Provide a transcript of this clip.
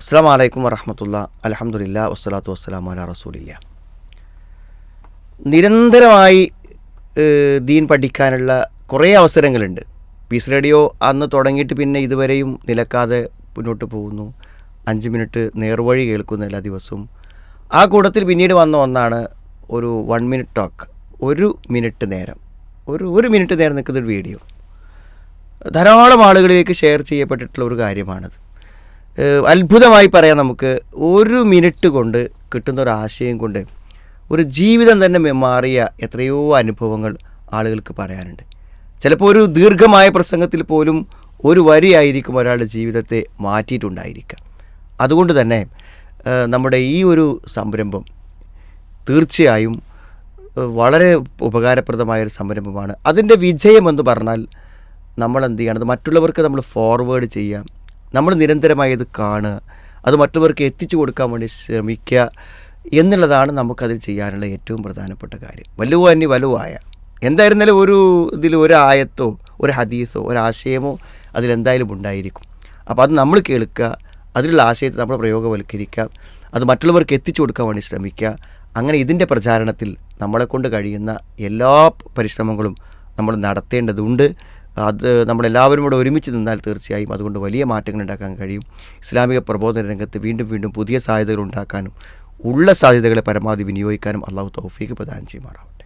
അസ്സാം വലൈക്കും വറഹമത്തുള്ള. അലഹമുല്ല വസ്സലാത്തു വസ്സലാം അല റസൂലില്ല. നിരന്തരമായി ദീൻ പഠിക്കാനുള്ള കുറേ അവസരങ്ങളുണ്ട്. പീസ് റേഡിയോ അന്ന് തുടങ്ങിയിട്ട് പിന്നെ ഇതുവരെയും നിലക്കാതെ മുന്നോട്ട് പോകുന്നു. അഞ്ച് മിനിറ്റ് നേർവഴി കേൾക്കുന്ന എല്ലാ ദിവസവും. ആ കൂട്ടത്തിൽ പിന്നീട് വന്ന ഒന്നാണ് ഒരു വൺ മിനിറ്റ് ടോക്ക് ഒരു മിനിറ്റ് നേരം. ഒരു ഒരു മിനിറ്റ് നേരം നിൽക്കുന്ന ഒരു വീഡിയോ. ധാരാളം ആളുകളിലേക്ക് ഷെയർ ചെയ്യപ്പെട്ടിട്ടുള്ള ഒരു കാര്യമാണത്. അത്ഭുതമായി പറയാം നമുക്ക്. ഒരു മിനിറ്റ് കൊണ്ട് കിട്ടുന്ന ഒരു ആശയം കൊണ്ട് ഒരു ജീവിതം തന്നെ മാറിയ എത്രയോ അനുഭവങ്ങൾ ആളുകൾക്ക് പറയാനുണ്ട്. ചിലപ്പോൾ ഒരു ദീർഘമായ പ്രസംഗത്തിൽ പോലും ഒരു വരിയായിരിക്കും ഒരാളുടെ ജീവിതത്തെ മാറ്റിയിട്ടുണ്ടായിരിക്കുക അതുകൊണ്ട് തന്നെ നമ്മുടെ ഈ ഒരു സംരംഭം തീർച്ചയായും വളരെ ഉപകാരപ്രദമായ ഒരു സംരംഭമാണ്. അതിന്റെ വിജയമെന്ന് പറഞ്ഞാൽ നമ്മൾ എന്ത് ചെയ്യണം മറ്റുള്ളവർക്ക് നമ്മൾ ഫോർവേഡ് ചെയ്യാം. നമ്മൾ നിരന്തരമായി ഇത് കാണുക. അത് മറ്റുള്ളവർക്ക് എത്തിച്ചു കൊടുക്കാൻ വേണ്ടി ശ്രമിക്കുക എന്നുള്ളതാണ് നമുക്കതിൽ ചെയ്യാനുള്ള ഏറ്റവും പ്രധാനപ്പെട്ട കാര്യം. വലുവോ അന്യ വലുവായ എന്തായിരുന്നാലും ഒരു ഇതിൽ ഒരു ആയത്തോ ഒരു ഹദീസോ ഒരു ആശയമോ അതിലെന്തായാലും ഉണ്ടായിരിക്കും. അപ്പോൾ അത് നമ്മൾ കേൾക്കുക അതിലുള്ള ആശയത്തെ നമ്മൾ പ്രയോഗവൽക്കരിക്കുക അത് മറ്റുള്ളവർക്ക് എത്തിച്ചു കൊടുക്കാൻ വേണ്ടി ശ്രമിക്കുക. അങ്ങനെ ഇതിന്റെ പ്രചാരണത്തിൽ നമ്മളെക്കൊണ്ട് കഴിയുന്ന എല്ലാ പരിശ്രമങ്ങളും നമ്മൾ നടത്തേണ്ടതുണ്ട്. അത് നമ്മളെല്ലാവരും കൂടെ ഒരുമിച്ച് നിന്നാൽ തീർച്ചയായും അതുകൊണ്ട് വലിയ മാറ്റങ്ങൾ ഉണ്ടാക്കാൻ കഴിയും. ഇസ്ലാമിക പ്രബോധന രംഗത്ത് വീണ്ടും വീണ്ടും പുതിയ സാധ്യതകൾ ഉണ്ടാക്കാനും ഉള്ള സാധ്യതകളെ പരമാവധി വിനിയോഗിക്കാനും അള്ളാഹു തൗഫീഖ് പ്രദാനം ചെയ്യുമാറാവട്ടെ.